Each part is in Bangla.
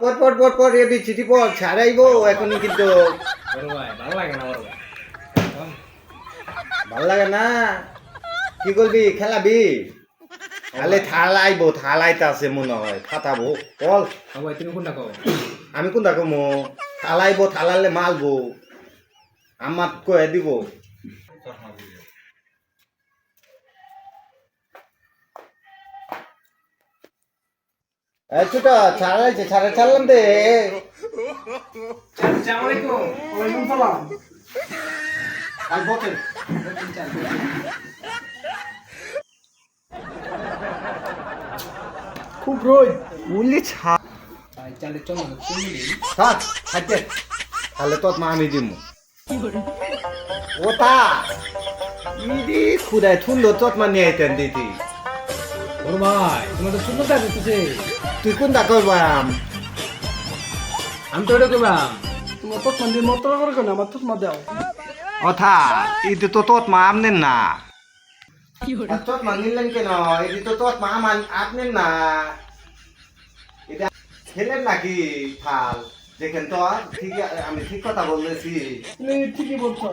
পর পর পর পর এবি চিঠি পর ছাড়াইবো এখনই কিন্তু ভালো লাগে না। ভালো লাগে না। কি করবি খেলাবি? তাহলে থালাইবো থালাইতে আছে মনে হয় ফাটাবো বল। তুমি কোনটা কও? আমি কোনটা কমো? থালাইবো থালালে মালবো। আমার কয়ে দিব। এই ছোট ছাড়াইছে ছাড়া ছাড়লাম দে। খুব রোদ। বললি ছাড় ভাই চালে চলো থাক খাইতে তাহলে তোর মা আমি দিমু। ওটা ইদি খুদায় থুন্দ তোর মা নিয়ে আইতেন দিদি। বড় ভাই তোমার তো সুন্দর হচ্ছে তুই করবাম আমি তো করবাম তোমার তো মন্দির মতো করে কেন? আমার তো মা দাও অথা ইদি তো তোর মা আমনেন না। তোর মা নিলেন কেন? ইদি তো তোর মা মান আপনেন না। এটা ছেলের নাকি থাল দেখেন তো ঠিক আমি ঠিক কথা বলেছি তুমি ঠিকই বলছো।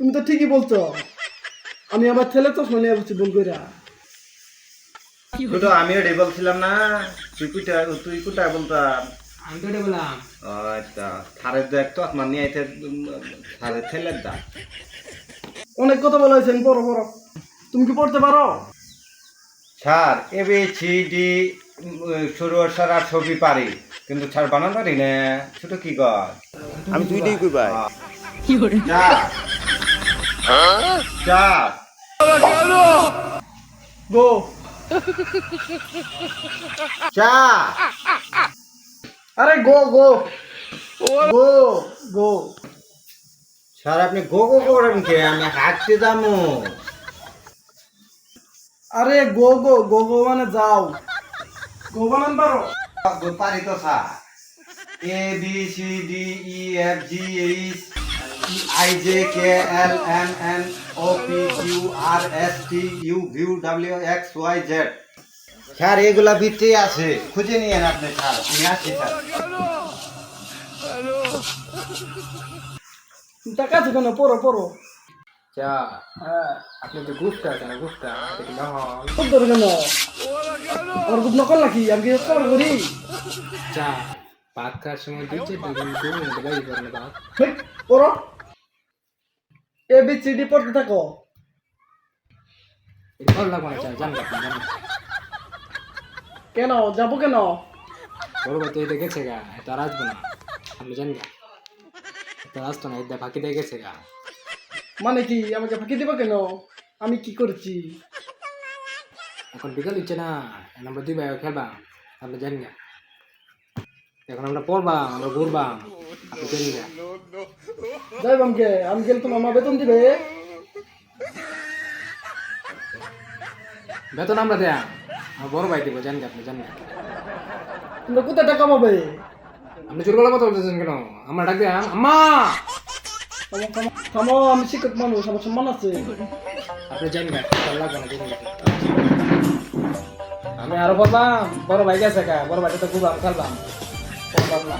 তুমি তো ঠিকই বলছো। আমি আবার ছেলে তো শুনে বলছি ভুল করে তো আমি ওটাই বলছিলাম না। তুই কুটা তুই কুটা বলতাম আমি তো ওটা বললাম আচ্ছা। থারের দেখ তো আপনার নিয়ে আইতে থারের ছেলের দা। অনেক কথা বলা হয়েছে বড় বড়। তুমি কি পড়তে পারো? Sir A B C D শুরু সারা ছবি পারি। কিন্তু স্যার বানান পারি না। ছোট কি কর আমি দুইটাই কই ভাই। যা। যা গো আরে গো গো গো গো স্যার আপনি গো গো করেন কে আমি হাঁটতে যাব আরে গো গো গো গো মানে যাও গো বানান পারো পারি তো sir A B C D E F G H I J K L M N O P Q R S T U V W X Y Z sir এগুলা ভিতরেই আছে। খুঁজে নিয়েন আপনি স্যার। আমি আসছি স্যার। টাকা আছে কেন? পড়ো পড়ো। চা হ্যাঁ আপনি তো গুফটা আছে না গুফটা এটা না হয় খুব ধরে কেন? আমার খুব নকল নাকি? আমি কি কল করি ভাত খাওয়ার সময় দিচ্ছে দুদিন দু মিনিট বাড়ি করে ভাত এ বি সি ডি পড়তে থাকো। ভালো লাগবে না কেন? যাব কেন? ভাই তো এটা গেছে গা? এটা আসব না। আপনি জান গা। এটা আসতো না এটা ফাঁকি দিয়ে গেছে গা। মানে কি? আমাকে ফাঁকি দিবা কেন? আমি কি করছি? এখন বিকাল হচ্ছে না আমরা দুই ভাই খেলবা। আপনি জান গা। এখন আমরা পড়বা আমরা ঘুরবা। আপনি জানি গা যাই বামকে আমি গেলে তোমার মা বেতন দিবে? বেতন আমরা দেয়া। বড় ভাই দিব জান আপনি জান তোমরা কোথায় টাকা পাবে? আপনি গলা কথা বলতেছেন কেন? আমরা ডাক দেয়া আম্মা! থামো, আমি শিক্ষক মানুষ আমার সম্মান আছে। আপনি জান ভালো লাগবে না জানি আমি আরও বললাম বড় ভাই গেছে বড় ভাইটা তো ঘুরবাম খেলবাম বললাম না।